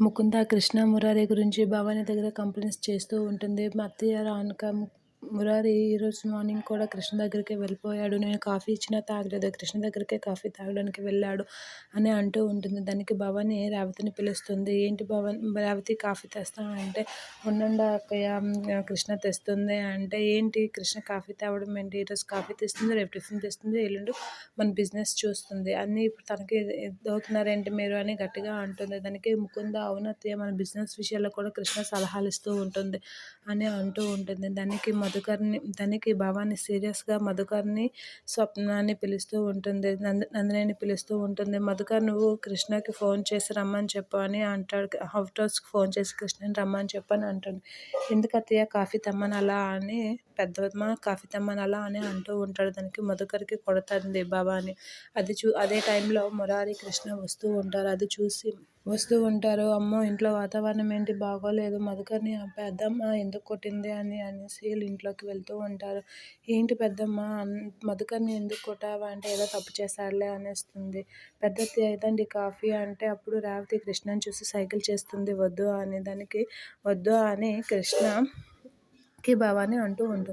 ముకుంద కృష్ణ మురారి గురించి భవాని దగ్గర కంప్లైంట్స్ చేస్తూ ఉంటుంది. అత్తయ్య రానుక మురారి ఈరోజు మార్నింగ్ కూడా కృష్ణ దగ్గరికి వెళ్ళిపోయాడు. నేను కాఫీ ఇచ్చినా తాగలేదు. కృష్ణ దగ్గరికే కాఫీ తాగడానికి వెళ్ళాడు అని అంటూ ఉంటుంది. దానికి భవాని రేవతిని పిలుస్తుంది. ఏంటి భవన్ రేవతి కాఫీ తెస్తా అంటే ఉండండి అక్కయ్య కృష్ణ తెస్తుంది. అంటే ఏంటి కృష్ణ కాఫీ తేవడం ఏంటి? ఈరోజు కాఫీ తెస్తుంది రేపు టిఫిన్ తెస్తుంది ఎల్లుండి మన బిజినెస్ చూస్తుంది. అన్నీ ఇప్పుడు తనకి అవుతున్నారేంటి మీరు అని గట్టిగా అంటుంది. దానికి ముకుంద అవునత్తయ్య మన బిజినెస్ విషయాల్లో కూడా కృష్ణ సలహాలు ఇస్తూ ఉంటుంది అని అంటూ ఉంటుంది. దానికి మధుకర్ని దానికి భవాని సీరియస్గా మధుకర్ని స్వప్నాన్ని పిలుస్తూ ఉంటుంది నంద నందిని పిలుస్తూ ఉంటుంది. మధుకర్ నువ్వు కృష్ణకి ఫోన్ చేసి రమ్మని చెప్పు అని అంటాడు. హౌట్ హౌస్కి ఫోన్ చేసి కృష్ణని రమ్మని చెప్పని అంటాడు. ఎందుకు అత్తయ్య కాఫీ తమ్మని అలా అని పెద్దమ్మ కాఫీ తమ్మని అలా అని అంటూ ఉంటాడు. దానికి మధుకర్కి కొడతంది భవాని అది చూ అదే టైంలో మురారి కృష్ణ వస్తూ ఉంటారు. అది చూసి వస్తూ ఉంటారు. అమ్మో ఇంట్లో వాతావరణం ఏంటి? బాగోలేదు. మధుకర్ని ఆ పెద్దమ్మ ఎందుకు కొట్టింది అని అనేసి వీళ్ళు ఇంట్లోకి వెళ్తూ ఉంటారు. ఏంటి పెద్దమ్మ? మధుకర్ని ఎందుకు కొట్టావా? అంటే ఏదో తప్పు చేశాడులే అనేస్తుంది. పెద్ద ఏదండి కాఫీ అంటే అప్పుడు రేవతి కృష్ణని చూసి సైకిల్ చేస్తుంది. వద్దు అని దానికి వద్దు అని కృష్ణకి భవాని అంటూ ఉంటుంది.